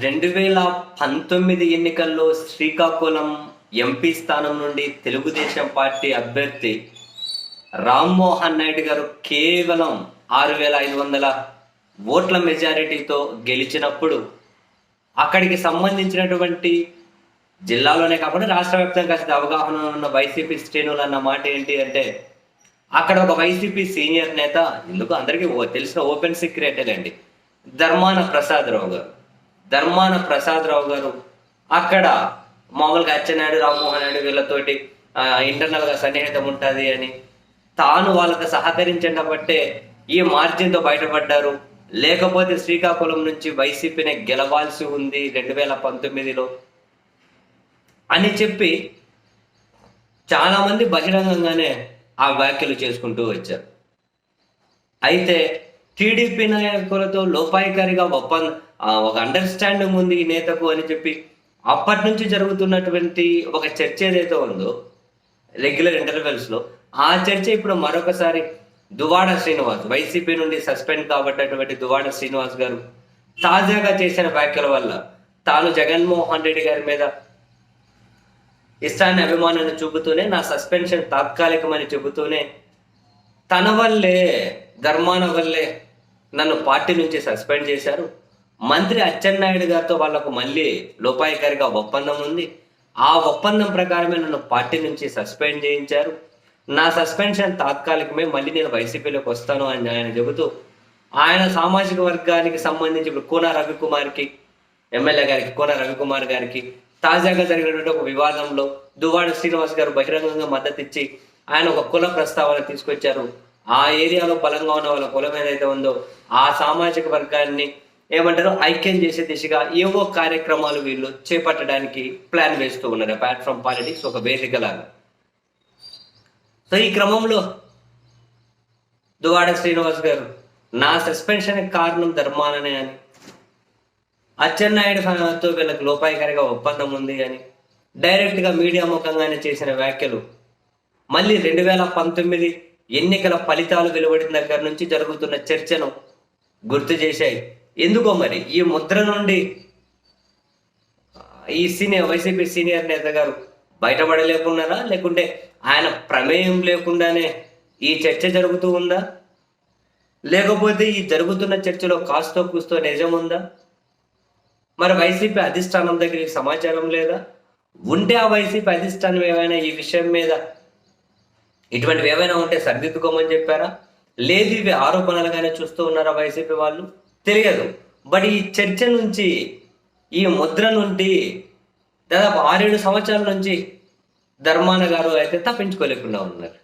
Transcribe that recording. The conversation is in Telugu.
రెండు వేల పంతొమ్మిది ఎన్నికల్లో శ్రీకాకుళం ఎంపీ స్థానం నుండి తెలుగుదేశం పార్టీ అభ్యర్థి రామ్మోహన్ నాయుడు గారు కేవలం ఆరు వేల ఐదు వందల ఓట్ల మెజారిటీతో గెలిచినప్పుడు అక్కడికి సంబంధించినటువంటి జిల్లాలోనే కాకుండా రాష్ట్ర వ్యాప్తంగా కాస్త అవగాహన ఉన్న వైసీపీ శ్రేణులు అన్న మాట ఏంటి అంటే అక్కడ ఒక వైసీపీ సీనియర్ నేత ఎందుకు అందరికీ ఓ- తెలిసిన ఓపెన్ సీక్రెటేనండి ధర్మాన ప్రసాదరావు గారు. ధర్మాన ప్రసాదరావు గారు అక్కడ మామూలుగా అచ్చెన్నాయుడు రామ్మోహన్ నాయుడు వీళ్ళతోటి ఇంటర్నల్గా సన్నిహితం ఉంటుంది అని తాను వాళ్ళకి సహకరించడం బట్టే ఈ మార్జిన్తో బయటపడ్డారు. లేకపోతే శ్రీకాకుళం నుంచి వైసీపీని గెలవాల్సి ఉంది రెండు వేల పంతొమ్మిదిలో అని చెప్పి చాలామంది బహిరంగంగానే ఆ వ్యాఖ్యలు చేసుకుంటూ వచ్చారు. అయితే టీడీపీ నాయకులతో లోపాయికారిగా ఒప్పంద ఒక అండర్స్టాండింగ్ ఉంది ఈ నేతకు అని చెప్పి అప్పటి నుంచి జరుగుతున్నటువంటి ఒక చర్చ ఏదైతే ఉందో రెగ్యులర్ ఇంటర్వెల్స్లో ఆ చర్చ ఇప్పుడు మరొకసారి దువాడ శ్రీనివాస్ వైసీపీ నుండి సస్పెండ్ కాబట్టినటువంటి దువాడ శ్రీనివాస్ గారు తాజాగా చేసిన వ్యాఖ్యల వల్ల తాను జగన్మోహన్ రెడ్డి గారి మీద ఇష్టాన్ని అభిమానాన్ని చూపుతూనే నా సస్పెన్షన్ తాత్కాలికమని చెబుతూనే తన వల్లే ధర్మాన వల్లే నన్ను పార్టీ నుంచి సస్పెండ్ చేశారు. మంత్రి అచ్చెన్నాయుడు గారితో వాళ్ళకు మళ్ళీ లోపాయికారిగా ఒప్పందం ఉంది. ఆ ఒప్పందం ప్రకారమే నన్ను పార్టీ నుంచి సస్పెండ్ చేయించారు. నా సస్పెన్షన్ తాత్కాలికమే మళ్ళీ నేను వైసీపీలోకి వస్తాను అని ఆయన చెబుతూ ఆయన సామాజిక వర్గానికి సంబంధించి ఇప్పుడు కోన రవికుమార్కి ఎమ్మెల్యే గారికి కోన రవికుమార్ గారికి తాజాగా జరిగినటువంటి ఒక వివాదంలో దువ్వాడ శ్రీనివాస్ గారు బహిరంగంగా మద్దతు ఇచ్చి ఆయన ఒక కుల ప్రస్తావన తీసుకొచ్చారు. ఆ ఏరియాలో బలంగా ఉన్న వాళ్ళ కులం ఏదైతే ఉందో ఆ సామాజిక వర్గాన్ని ఏమంటారు ఐక్యం చేసే దిశగా ఏవో కార్యక్రమాలు వీళ్ళు చేపట్టడానికి ప్లాన్ వేస్తూ ఉన్నారు. అపార్ట్ ఫ్రమ్ పాలిటిక్స్ ఒక వేదిక లాగా. సో ఈ క్రమంలో దువాడ శ్రీనివాస్ గారు నా సస్పెన్షన్ కారణం ధర్మాననే అని అచ్చెన్నాయుడుతో వీళ్ళకి లోపాయికారిగా ఒప్పందం ఉంది అని డైరెక్ట్గా మీడియా ముఖంగానే చేసిన వ్యాఖ్యలు మళ్ళీ రెండు వేల పంతొమ్మిది ఎన్నికల ఫలితాలు వెలువడిన దగ్గర నుంచి జరుగుతున్న చర్చను గుర్తు చేశాయి. ఎందుకో మరి? ఈ ముద్ర నుండి ఈ సీనియర్ వైసీపీ సీనియర్ నేత గారు బయటపడలేకున్నారా? లేకుంటే ఆయన ప్రమేయం లేకుండానే ఈ చర్చ జరుగుతూ ఉందా? లేకపోతే ఈ జరుగుతున్న చర్చలో కాస్తో కూస్తో నిజం ఉందా? మరి వైసీపీ అధిష్టానం దగ్గర సమాచారం లేదా? ఉంటే ఆ వైసీపీ అధిష్టానం ఏమైనా ఈ విషయం మీద ఇటువంటివి ఏమైనా ఉంటే సరిదిద్దుకోమని చెప్పారా? లేదు ఇవి ఆరోపణలుగానే చూస్తూ ఉన్నారా వైసీపీ వాళ్ళు? తెలియదు. బట్ ఈ చర్చ నుంచి ఈ ముద్ర నుండి దాదాపు ఆరేడు సంవత్సరాల నుంచి ధర్మాన గారు అయితే తప్పించుకోలేకుండా ఉన్నారు.